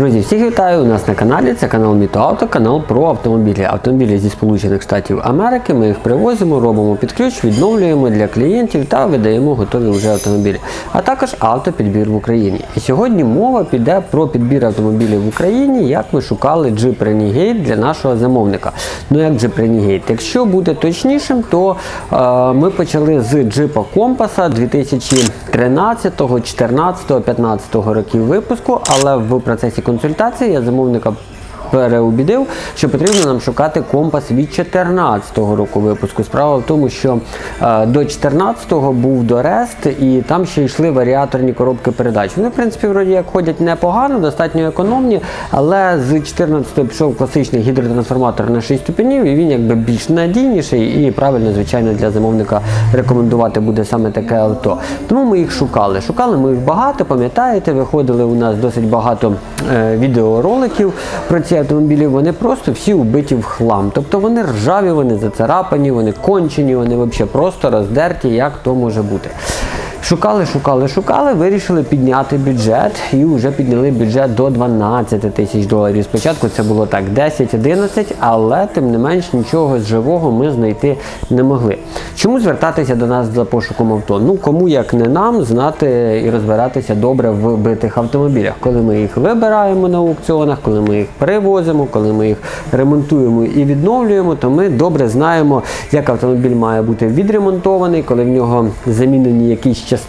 Друзі, всіх вітаю у нас на каналі. Це канал Міто Авто, канал про автомобілі. Автомобілі зі Сполучених Штатів Америки. Ми їх привозимо, робимо під ключ, відновлюємо для клієнтів та видаємо готові вже автомобілі. А також автопідбір в Україні. І сьогодні мова піде про підбір автомобілів в Україні, як ви шукали Jeep Renegade для нашого замовника. Ну як Jeep Renegade? Якщо бути точнішим, то е, ми почали з Jeep Compass 2013, 14, 15 років випуску, але в процесі консультації я замовника переубідив, що потрібно нам шукати компас від 14-го року випуску. Справа в тому, що е, до 14-го був Дорест, і там ще йшли варіаторні коробки передач. Вони, в принципі, вроді як ходять непогано, достатньо економні, але з 14-го пішов класичний гідротрансформатор на 6 ступенів, і він якби більш надійніший і правильно, звичайно, для замовника рекомендувати буде саме таке авто. Тому ми їх шукали. Шукали ми їх багато, пам'ятаєте, виходили у нас досить багато е, відеороликів про ці автомобілі. Вони просто всі убиті в хлам. Тобто вони ржаві, вони зацарапані, вони кончені, вони взагалі просто роздерті, як то може бути. Шукали, шукали, шукали, вирішили підняти бюджет і вже підняли бюджет до 12 тисяч доларів. Спочатку це було так 10-11, але тим не менш нічого з живого ми знайти не могли. Чому звертатися до нас за пошуком авто? Ну кому як не нам знати і розбиратися добре в битих автомобілях, коли ми їх вибираємо на аукціонах, коли ми їх перевозимо, коли ми їх ремонтуємо і відновлюємо, то ми добре знаємо, як автомобіль має бути відремонтований, коли в нього замінені якісь частини,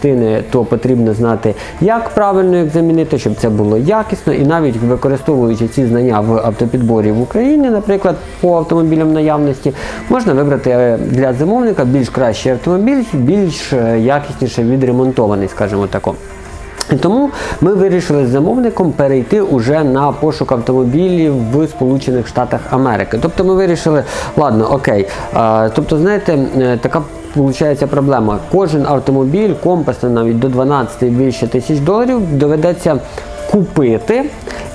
то потрібно знати, як правильно їх замінити, щоб це було якісно. І навіть використовуючи ці знання в автопідборі в Україні, наприклад, по автомобілям наявності, можна вибрати е, для замовника більш кращий автомобіль, більш е, якісніше відремонтований, скажімо тако. Тому ми вирішили з замовником перейти уже на пошук автомобілів в Сполучених Штатах Америки. Тобто ми вирішили, ладно, окей. Тобто, знаєте, е, така Получається проблема. Кожен автомобіль, компасний навіть до 12 і більше тисяч доларів доведеться купити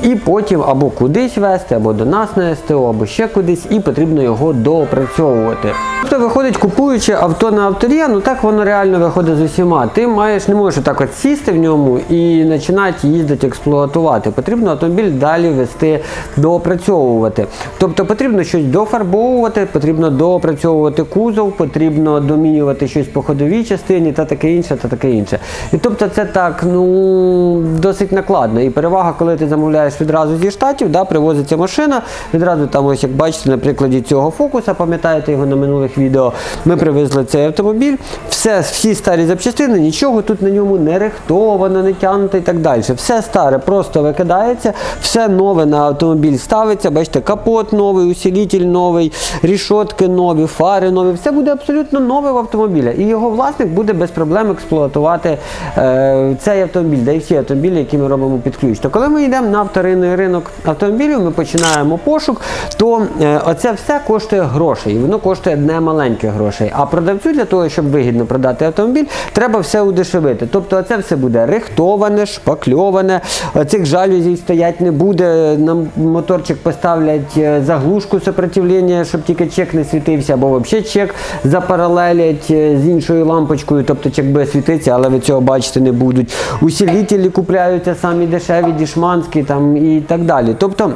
і потім або кудись вести, або до нас на СТО, або ще кудись, і потрібно його доопрацьовувати. Тобто виходить, купуючи авто на авторі, ну так воно реально виходить з усіма. Ти маєш не можеш так от сісти в ньому і починати їздити, експлуатувати. Потрібно автомобіль далі вести, доопрацьовувати. Тобто потрібно щось дофарбовувати, потрібно доопрацьовувати кузов, потрібно домінювати щось по ходовій частині та таке інше, та таке інше. І тобто це так, ну досить накладно. І перевага, коли ти замовляєш відразу зі штатів, да, привозиться машина, відразу там, ось як бачите, на прикладі цього фокуса, пам'ятаєте його на минулих відео, ми привезли цей автомобіль, все, всі старі запчастини, нічого тут на ньому не рихтовано, не тягнуто і так далі. Все старе просто викидається, все нове на автомобіль ставиться, бачите, капот новий, усилитель новий, рішотки нові, фари нові, все буде абсолютно нове в автомобілі. І його власник буде без проблем експлуатувати е, цей автомобіль, да і всі автомобілі, які ми робимо під ключ. То коли ми йдемо на вторинний ринок автомобілів, ми починаємо пошук, то е, оце все коштує грошей. І воно коштує не маленьких грошей. А продавцю для того, щоб вигідно продати автомобіль, треба все удешевити. Тобто це все буде рихтоване, шпакльоване, цих жалюзів стоять не буде. Нам моторчик поставлять е, заглушку сопротивлення, щоб тільки чек не світився, або взагалі чек запаралелять е, з іншою лампочкою, тобто чек буде світитися, але ви цього бачити не будуть. Усилителі купляються самі дешеві, дішманські там і так далі. Тобто.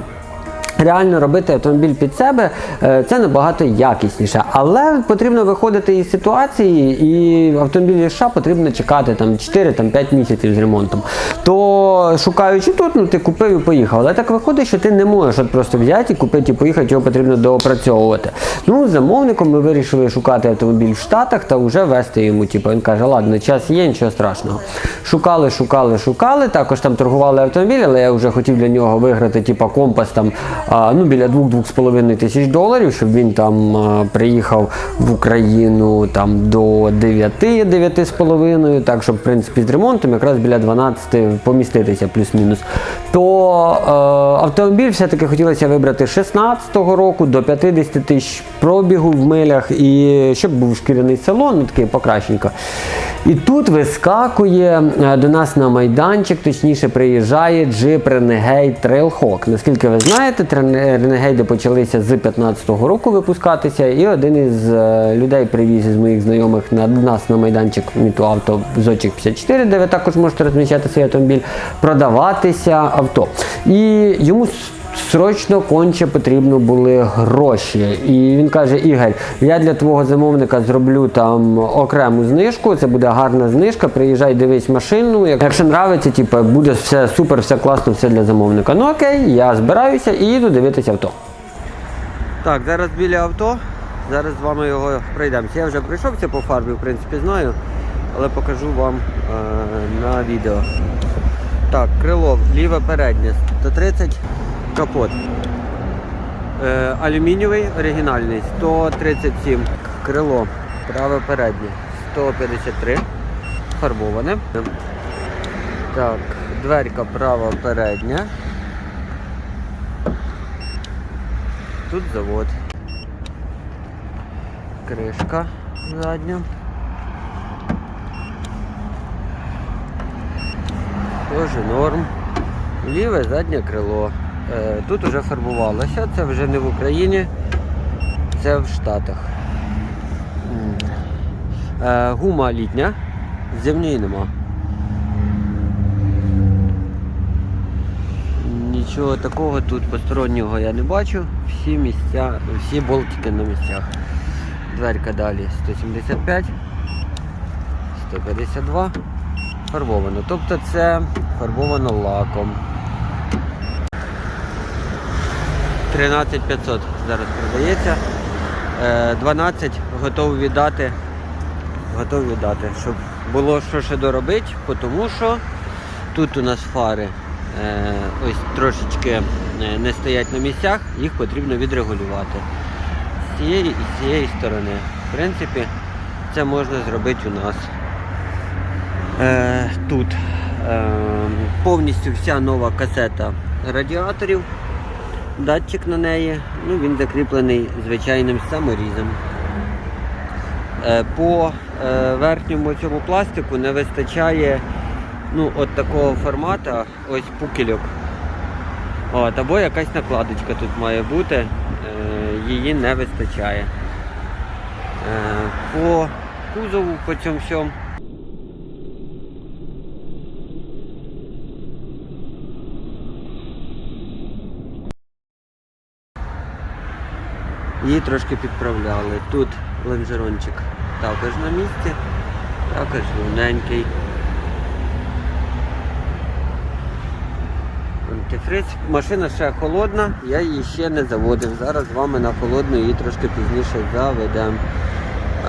Реально робити автомобіль під себе е, це набагато якісніше, але потрібно виходити із ситуації, і автомобілі США потрібно чекати там 4-5 місяців з ремонтом. То шукаючи тут, ну ти купив і поїхав. Але так виходить, що ти не можеш от просто взяти купити і поїхати, його потрібно доопрацьовувати. Ну, замовником ми вирішили шукати автомобіль в Штатах та вже вести йому. Типу, він каже, ладно, час є, нічого страшного. Шукали, шукали, шукали. Також там торгували автомобіль, але я вже хотів для нього виграти, типу, компас там ну, біля 2-2,5 тисяч доларів, щоб він там приїхав в Україну там до 9-9,5, так щоб в принципі з ремонтом якраз біля 12 поміститися плюс-мінус. То е, автомобіль все-таки хотілося вибрати 16-го року до 50 тисяч пробігу в милях, і щоб був шкіряний салон, ну такий покращенько. І тут вискакує е, до нас на майданчик, точніше приїжджає джип Renegade Trailhawk. Наскільки ви знаєте, трен- Renegade почалися з 15-го року випускатися, і один із е, людей привіз із моїх знайомих на нас на майданчик Мітуавто Зочик 54, де ви також можете розміщати свій автомобіль, продаватися авто. І йому Срочно конче потрібно були гроші. І він каже: Ігор, я для твого замовника зроблю там окрему знижку. Це буде гарна знижка. Приїжджай, дивись машину. Якщо нравиться, типу, буде все супер, все класно, все для замовника. Ну окей, я збираюся і їду дивитися авто. Так, зараз біля авто. Зараз з вами його пройдемося. Я вже пройшовся по фарбі, в принципі, знаю, але покажу вам е, на відео. Так, крило, ліве переднє, 130 капот. Е, алюмінієвий оригінальний 137. Крило, праве переднє 153. Фарбоване. Так, дверка права передня. Тут завод. Кришка задня. Тоже норм. Ліве заднє крило. Е, Тут вже фарбувалося, це вже не в Україні, це в Штатах. Е, Гума літня, зимньої нема. Нічого такого тут постороннього я не бачу. Всі місця, всі болтики на місцях. Дверка далі 175, 152. Фарбовано. Тобто це фарбовано лаком. 13500 зараз продається. Е, 12 готовий віддати. Готовий віддати, щоб було що ще доробити, тому що тут у нас фари е, ось трошечки е, не стоять на місцях, їх потрібно відрегулювати. З цієї і з цієї сторони. В принципі, це можна зробити у нас. Е, тут е, повністю вся нова касета радіаторів, датчик на неї, ну, він закріплений звичайним саморізом. Е, по е, верхньому цьому пластику не вистачає ну, от такого формату, ось пукельок. От, або якась накладочка тут має бути, е, її не вистачає. По кузову, по цьому всьому. Її трошки підправляли. Тут лонжерончик також на місці, також рівненький. Антифриз. Машина ще холодна, я її ще не заводив. Зараз з вами на холодну її трошки пізніше заведемо.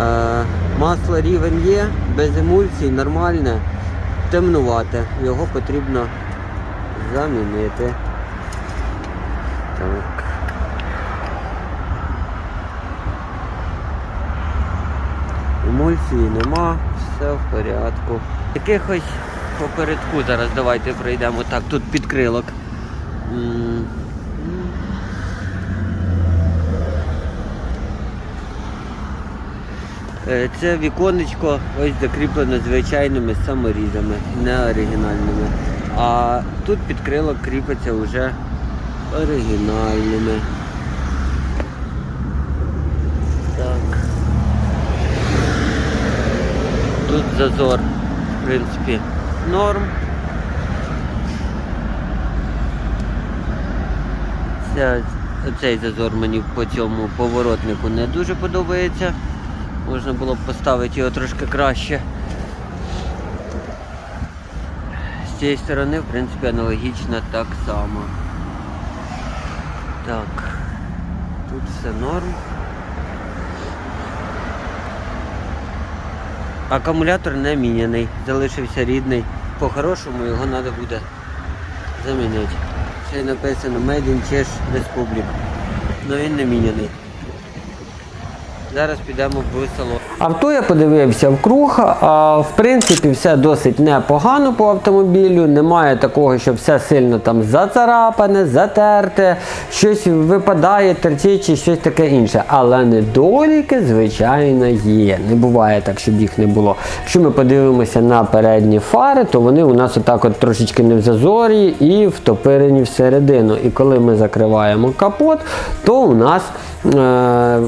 Е, масло рівень є, без емульсій, нормальне, темнувате. Його потрібно замінити. Так. Емульсії нема, все в порядку. Якихось попередку зараз давайте пройдемо. Так, тут підкрилок. Е, Це віконечко ось закріплене звичайними саморізами, не оригінальними. А тут підкрилок кріпиться вже оригінальними. Так. Тут зазор, в принципі, норм. Ця, цей зазор мені по цьому поворотнику не дуже подобається. Можна було б поставити його трошки краще. З цієї сторони, в принципі, аналогічно так само. Так, тут все норм. Акумулятор не міняний, залишився рідний. По-хорошому його треба буде замінити. Ще написано Made in Czech Republic. але він не міняний. Зараз підемо в салон. Авто я подивився вкруг, а в принципі все досить непогано по автомобілю. Немає такого, що все сильно там зацарапане, затерте, щось випадає, терчить чи щось таке інше. Але недоліки, звичайно, є. Не буває так, щоб їх не було. Якщо ми подивимося на передні фари, то вони у нас отак от трошечки не в зазорі і втопирені всередину. І коли ми закриваємо капот, то у нас е,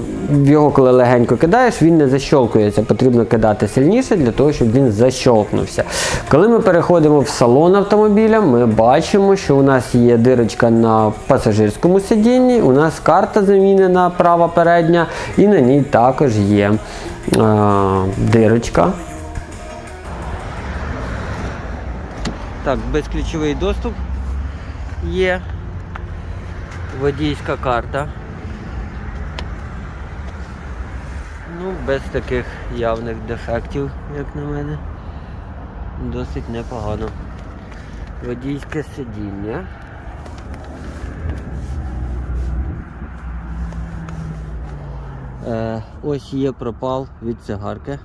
його, коли легенько кидаєш, він не защолкується. Потрібно кидати сильніше для того, щоб він защолкнувся. Коли ми переходимо в салон автомобіля, ми бачимо, що у нас є дирочка на пасажирському сидінні, у нас карта замінена права передня, і на ній також є е, дирочка. Так, безключовий доступ є. Водійська карта. Ну, без таких явних дефектів, як на мене. Досить непогано. Водійське сидіння. Е, ось є пропал від цигарки.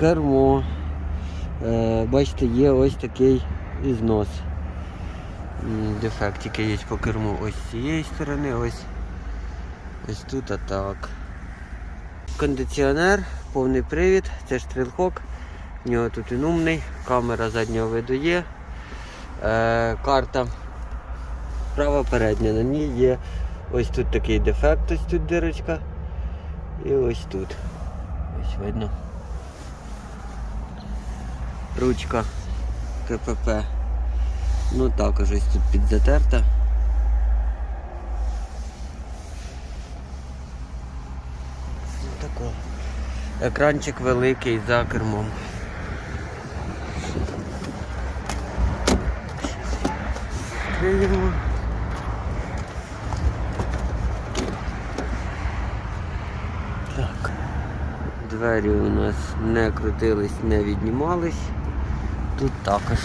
Кермо. Е, бачите, є ось такий ізнос. Дефектики є по керму ось з цієї сторони, ось ось тут а так. Кондиціонер, повний привід, це штрилхок. В нього тут він умний, камера заднього виду є. Е, карта права передня, на ній є ось тут такий дефект, ось тут дирочка. І ось тут. Ось видно. Ручка КПП. Ну також ось тут підзатерта. Ну, Тако. Екранчик великий за кермом. Відкриємо. Так. Двері у нас не крутились, не віднімались. Тут також.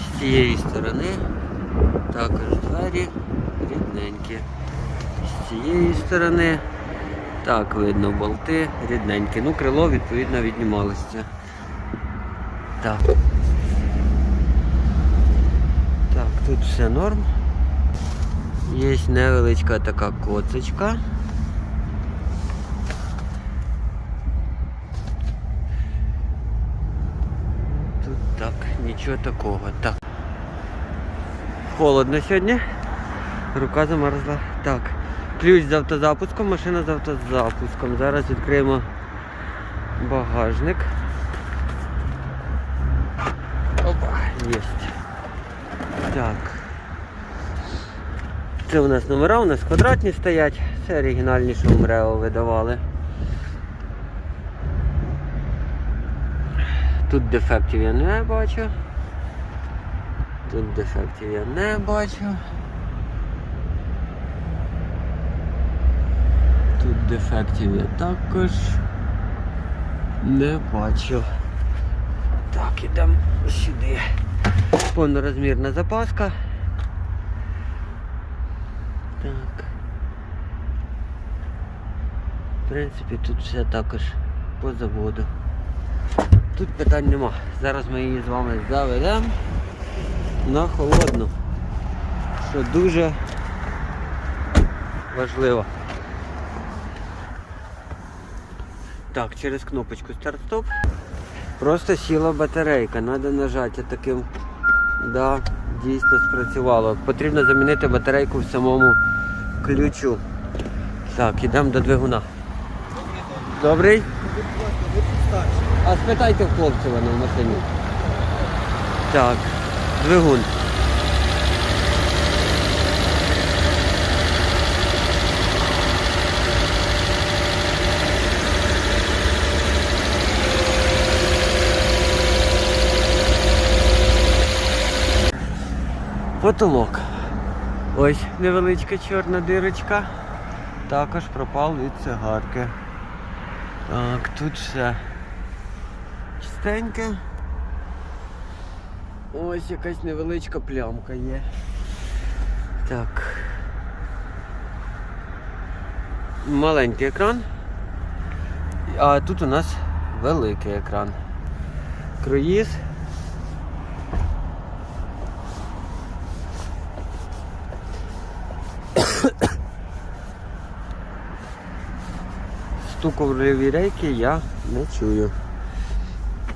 З цієї сторони також двері рідненькі. З цієї сторони так видно болти рідненькі. Ну, крило відповідно віднімалося. Так. Так, тут все норм. Є невеличка така коцочка. Тут так, нічого такого. Так. Холодно сьогодні. Рука замерзла. Так. Ключ з автозапуском, машина з автозапуском. Зараз відкриємо багажник. Опа, єсть. Так. Це у нас номера, у нас квадратні стоять. Це оригінальні, що МРЕО видавали. Тут дефектів я не бачу. Тут дефектів я не бачу. Дефектів я також не бачу. Так, ідемо сюди. Повнорозмірна запаска. Так. В принципі, тут все також по заводу. Тут питань нема. Зараз ми її з вами заведемо на холодну, що дуже важливо. Так, через кнопочку старт-стоп. Просто сіла батарейка, треба нажати таким. Да, дійсно спрацювало. Потрібно замінити батарейку в самому ключу. Так, ідемо до двигуна. Добрий? А спитайте в хлопця в машині. Так, двигун. Потолок. Ось невеличка чорна дирочка. Також пропав від цигарки. Так, тут все чистеньке. Ось якась невеличка плямка є. Так. Маленький екран. А тут у нас великий екран. Круїз. Стуку в рейки я не чую.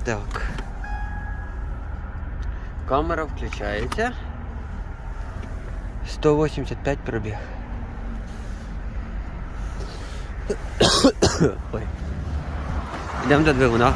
Так. Камера включається. 185 пробіг. Ой. Йдемо до двигуна.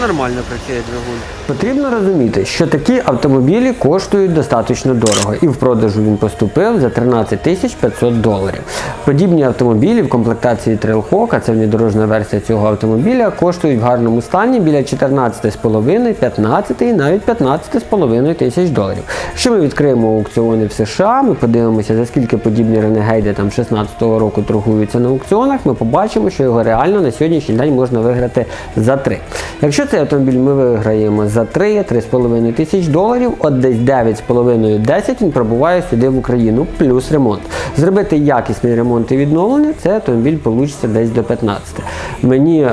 Нормально працює двигун. Потрібно розуміти, що такі автомобілі коштують достатньо дорого, і в продажу він поступив за 13 тисяч 500 доларів. Подібні автомобілі в комплектації Trailhawk, а це внедорожна версія цього автомобіля, коштують в гарному стані біля 14,5, 15 і навіть 15,5 тисяч доларів. Якщо ми відкриємо аукціони в США, ми подивимося, за скільки подібні ренегейди там 16-го року торгуються на аукціонах, ми побачимо, що його реально на сьогоднішній день можна виграти за 3. Якщо цей автомобіль ми виграємо за 3-3,5 тисяч доларів, от десь 9,5-10 він пробуває сюди в Україну, плюс ремонт. Зробити якісний ремонт і відновлення, це автомобіль получиться десь до 15. Мені е,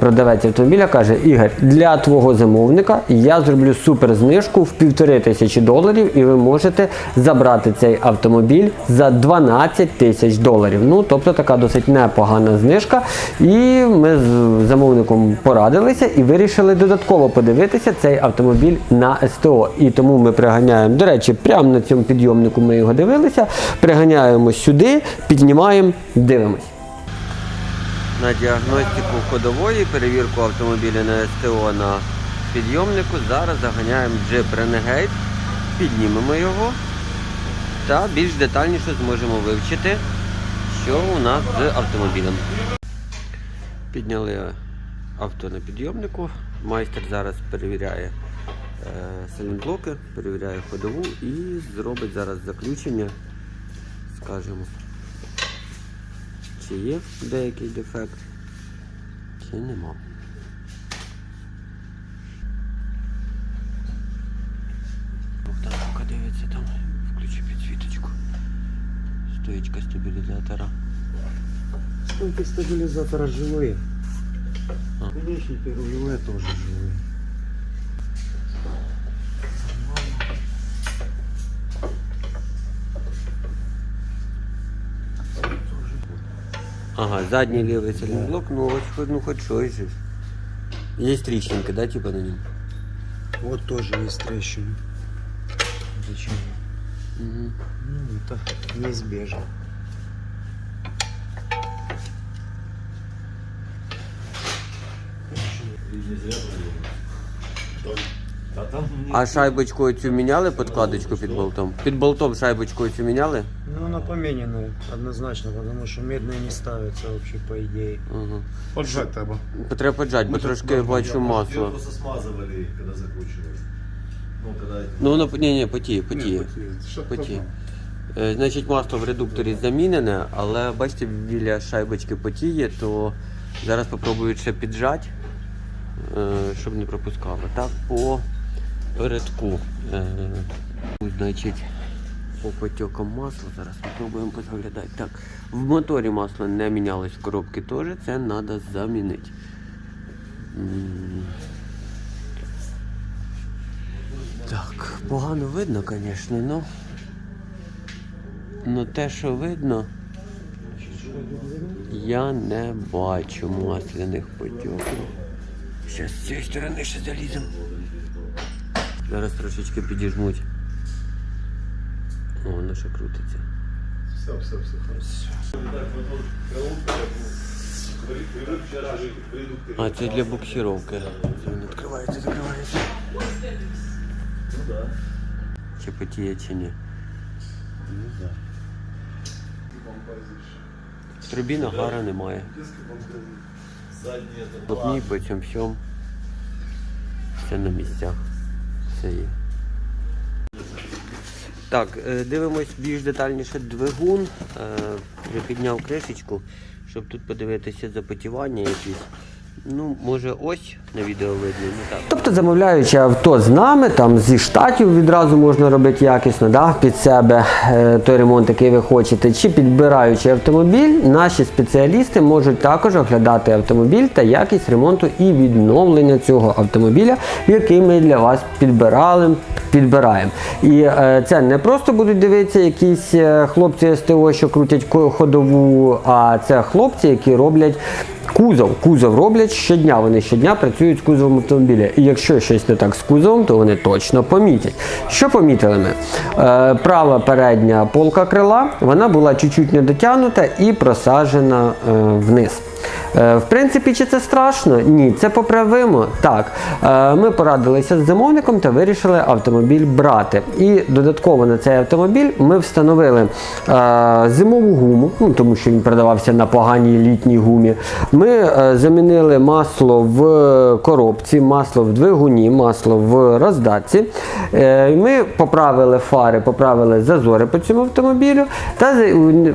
продавець автомобіля каже, Ігор, для твого замовника я зроблю супер знижку в півтори тисячі доларів, і ви можете забрати цей автомобіль за 12 тисяч доларів. Ну, тобто така досить непогана знижка. І ми з замовником порадилися і вирішили додатково подивитися цей автомобіль на СТО. І тому ми приганяємо, до речі, прямо на цьому підйомнику ми його дивилися. Приганяємо сюди, піднімаємо, дивимось. На діагностику ходової, перевірку автомобіля на СТО на підйомнику. Зараз заганяємо джип Renegade, піднімемо його та більш детальніше зможемо вивчити, що у нас з автомобілем. Підняли авто на підйомнику. Майстер зараз перевіряє е, сайлентблоки, перевіряє ходову і зробить зараз заключення, скажімо, чи є деякий дефект, чи нема. Богдан поки дивиться там, включи підсвіточку. Стоїчка стабілізатора. Стойки стабилизатора живые. Наконечники рулевые тоже живые. Ага, задний левый сайлентблок, ну вот хоть, ну хоть щось же. Есть трещинка, да, типа на нем? Вот тоже есть трещины. Зачем? Угу. Ну, это неизбежно. А шайбочку цю міняли подкладочку під болтом? Під болтом шайбочку цю міняли? Ну, она помененная, однозначно, потому что медные не ставятся вообще, по идее. Угу. Поджать треба. Треба поджать, бо трошки бачу Ее масло. просто смазывали, когда закручивали. Ну, когда... Ну воно ні, ні, потіє, потіє. Ні, потіє. Що Потіє. таке? Е, Значить, масло в редукторі замінене, але бачите, біля шайбочки потіє, то зараз спробую ще піджати, щоб не пропускало. Так, по передку. Е, Значить, по потекам масла зараз спробуємо позаглядати. Так, в моторі масло не мінялось в коробці теж, це треба замінити. Так, погано видно, звісно, ну. Ну те, що видно, я не бачу масляних потьоків. Зараз з цієї сторони ще заліземо. Зараз трошечки підіжмуть. О, воно ще крутиться. Все, все, все. А, це для буксировки. Він відкривається, закривається. Чи потіє, чи ні. В трубі нагара немає. Лопні по цьому всьому. Все на місцях. Все є. Так, е, дивимось більш детальніше двигун. Е, Я підняв кришечку, щоб тут подивитися запотівання якісь. Ну, може, ось на відео видно, не так. Тобто, замовляючи авто з нами, там зі штатів відразу можна робити якісно, да, під себе е, той ремонт, який ви хочете, чи підбираючи автомобіль, наші спеціалісти можуть також оглядати автомобіль та якість ремонту і відновлення цього автомобіля, який ми для вас підбирали, підбираємо. І е, це не просто будуть дивитися якісь е, хлопці СТО, що крутять ходову, а це хлопці, які роблять. Кузов, кузов роблять щодня. Вони щодня працюють з кузовом автомобіля. І якщо щось не так з кузовом, то вони точно помітять. Що помітили ми? Е, права передня полка крила, вона була чуть-чуть недотягнута і просаджена е, вниз. Е, В принципі, чи це страшно? Ні, це поправимо. Так, Е, ми порадилися з замовником та вирішили автомобіль брати. І додатково на цей автомобіль ми встановили е, зимову гуму, ну, тому що він продавався на поганій літній гумі. Ми замінили масло в коробці, масло в двигуні, масло в роздатці. Ми поправили фари, поправили зазори по цьому автомобілю та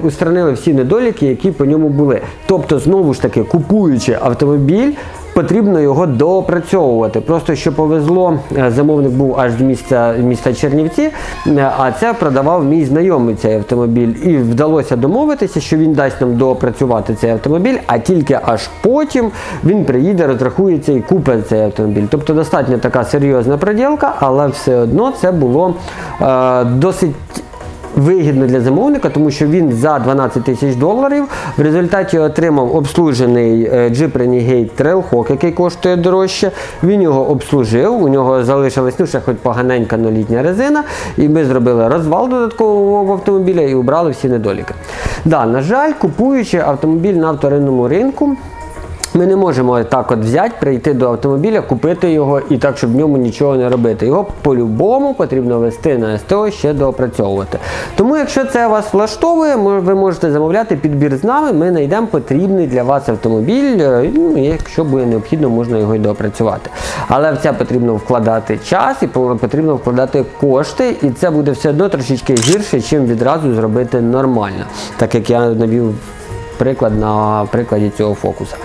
устранили всі недоліки, які по ньому були. Тобто, знову ж таки, купуючи автомобіль. Потрібно його доопрацьовувати. Просто що повезло, е, замовник був аж з міста, міста Чернівці, е, а це продавав мій знайомий цей автомобіль. І вдалося домовитися, що він дасть нам доопрацювати цей автомобіль, а тільки аж потім він приїде, розрахується і купить цей автомобіль. Тобто достатньо така серйозна приділка, але все одно це було е, досить вигідно для замовника, тому що він за 12 тисяч доларів в результаті отримав обслужений е, Jeep Renegade Trailhawk, який коштує дорожче. Він його обслужив, у нього залишилась ну, ще хоч поганенька нолітня резина, і ми зробили розвал додаткового автомобіля і убрали всі недоліки. Да, на жаль, купуючи автомобіль на вторинному ринку. Ми не можемо так от взяти, прийти до автомобіля, купити його і так, щоб в ньому нічого не робити. Його по-любому потрібно вести на СТО ще доопрацьовувати. Тому, якщо це вас влаштовує, ви можете замовляти підбір з нами. Ми знайдемо потрібний для вас автомобіль. е, Ну, і якщо буде необхідно, можна його й доопрацювати. Але в це потрібно вкладати час і потрібно вкладати кошти, і це буде все одно трошечки гірше, чим відразу зробити нормально. Так як я навів приклад на прикладі цього фокуса.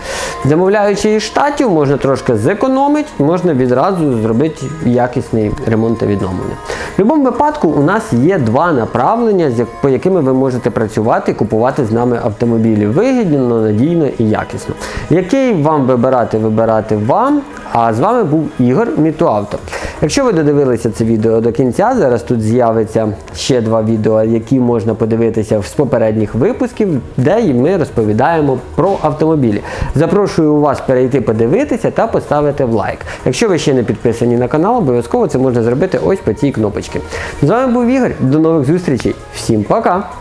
Замовляючи із штатів, можна трошки зекономити, можна відразу зробити якісний ремонт та відновлення. В будь-якому випадку у нас є два направлення, по якими ви можете працювати купувати з нами автомобілі вигідно, надійно і якісно. Який вам вибирати, вибирати вам. А з вами був Ігор Мітуавто. Якщо ви додивилися це відео до кінця, зараз тут з'явиться ще два відео, які можна подивитися з попередніх випусків, де ми розповідаємо про автомобілі. Запрошую вас перейти подивитися та поставити лайк. Якщо ви ще не підписані на канал, обов'язково це можна зробити ось по цій кнопочці. З вами був Ігор. До нових зустрічей. Всім пока!